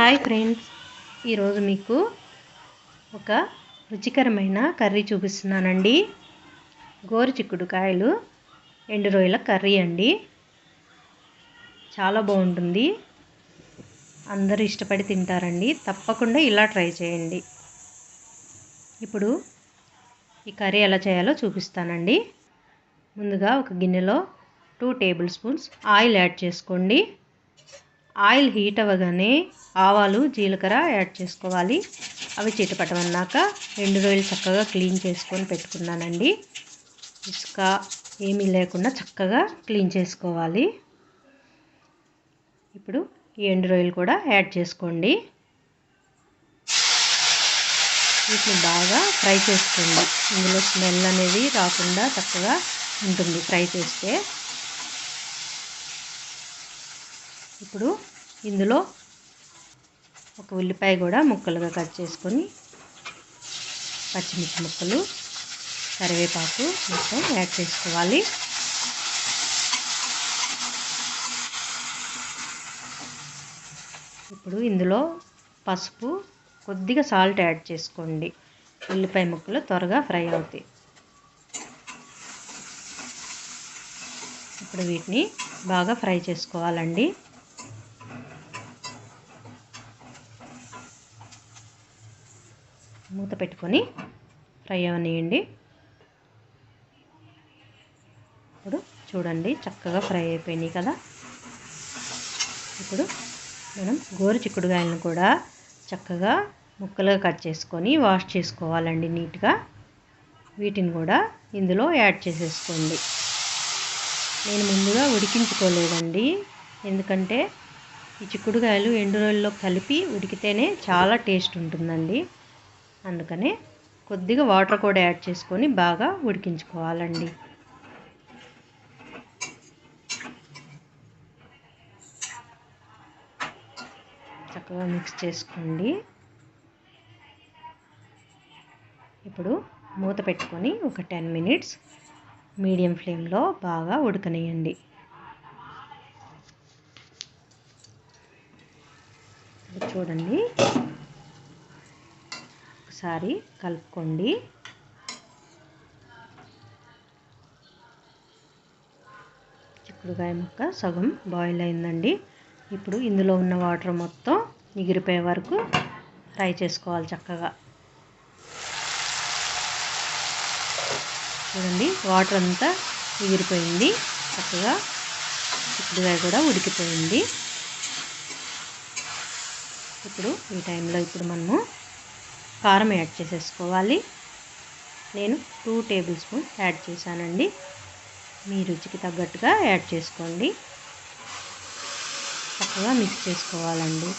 Hi friends. ఈరోజు మీకు ఒక రుచికరమైన కర్రీ చూపిస్తున్నానండి. గోరు చిక్కుడుకాయలు ఎండు రొయ్యల కర్రీ అండి. చాలా బాగుంటుంది. అందరూ ఇష్టపడి తింటారండి. తప్పకుండా ఇలా ట్రై చేయండి. ఇప్పుడు ఈ కర్రీ ఎలా చేయాలో చూపిస్తానండి. ముందుగా ఒక గిన్నెలో two tablespoons oil add చేసుకోండి. ఆయిల్ హీట్ అవ్వగానే ఆవాలు జీలకర్ర యాడ్ చేసుకోవాలి. అవి చిటపటమన్నాక రెండు రోజులు చక్కగా క్లీన్ చేసుకొని పెట్టుకున్నానండి. ఇసుక ఏమీ లేకుండా చక్కగా క్లీన్ చేసుకోవాలి. ఇప్పుడు ఈ ఎండు రొయ్యలు కూడా యాడ్ చేసుకోండి. వీటిని బాగా ఫ్రై చేసుకోండి. ఇందులో స్మెల్ అనేది రాకుండా చక్కగా ఉంటుంది ఫ్రై చేస్తే. ఇప్పుడు ఇందులో ఒక ఉల్లిపాయ కూడా ముక్కలుగా కట్ చేసుకొని పచ్చిమిర్చి ముక్కలు కరివేపాకు మొత్తం యాడ్ చేసుకోవాలి. ఇప్పుడు ఇందులో పసుపు కొద్దిగా సాల్ట్ యాడ్ చేసుకోండి. ఉల్లిపాయ ముక్కలు త్వరగా ఫ్రై అవుతాయి. ఇప్పుడు వీటిని బాగా ఫ్రై చేసుకోవాలండి. మూత పెట్టుకొని ఫ్రై అవనియండి. ఇప్పుడు చూడండి చక్కగా ఫ్రై అయిపోయినాయి కదా. ఇప్పుడు మనం గోరు చిక్కుడుగాయలను కూడా చక్కగా ముక్కలుగా కట్ చేసుకొని వాష్ చేసుకోవాలండి నీట్గా. వీటిని కూడా ఇందులో యాడ్ చేసేసుకోండి. నేను ముందుగా ఉడికించుకోలేదండి. ఎందుకంటే ఈ చిక్కుడుకాయలు ఎండు రోజుల్లో కలిపి ఉడికితేనే చాలా టేస్ట్ ఉంటుందండి. అందుకనే కొద్దిగా వాటర్ కూడా యాడ్ చేసుకొని బాగా ఉడికించుకోవాలండి. చక్కగా మిక్స్ చేసుకోండి. ఇప్పుడు మూత పెట్టుకొని ఒక టెన్ మినిట్స్ మీడియం ఫ్లేమ్లో బాగా ఉడకనేయండి చూడండి. ఒకసారి కలుపుకోండి. చిక్కుడుకాయ ముక్క సగం బాయిల్ అయిందండి. ఇప్పుడు ఇందులో ఉన్న వాటర్ మొత్తం ఎగిరిపోయే వరకు ఫ్రై చేసుకోవాలి చక్కగా. చూడండి వాటర్ అంతా ఎగిరిపోయింది చక్కగా చిక్కుడుకాయ కూడా ఉడికిపోయింది. ఇప్పుడు ఈ టైంలో ఇప్పుడు మనము కారం యాడ్ చేసేసుకోవాలి. నేను టూ టేబుల్ స్పూన్ యాడ్ చేశానండి. మీ రుచికి తగ్గట్టుగా యాడ్ చేసుకోండి. చక్కగా మిక్స్ చేసుకోవాలండి.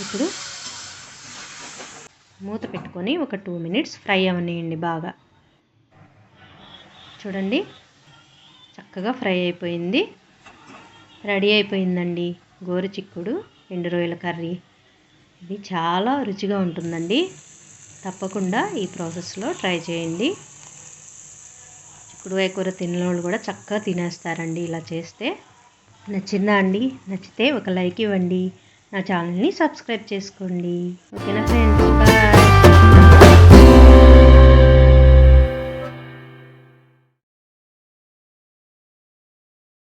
ఇప్పుడు మూత పెట్టుకొని ఒక టూ మినిట్స్ ఫ్రై అవనియండి బాగా. చూడండి చక్కగా ఫ్రై అయిపోయింది. రెడీ అయిపోయిందండి గోరు చిక్కుడు ఎండు రొయ్యల కర్రీ. ఇది చాలా రుచిగా ఉంటుందండి. తప్పకుండా ఈ ప్రాసెస్లో ట్రై చేయండి. చిక్కుడుకాయ కూర తిన్న వాళ్ళు కూడా చక్కగా తినేస్తారండి ఇలా చేస్తే. నచ్చిందా అండి? నచ్చితే ఒక లైక్ ఇవ్వండి. నా ఛానల్ని సబ్స్క్రైబ్ చేసుకోండి. ఓకేనా ఫ్రెండ్స్?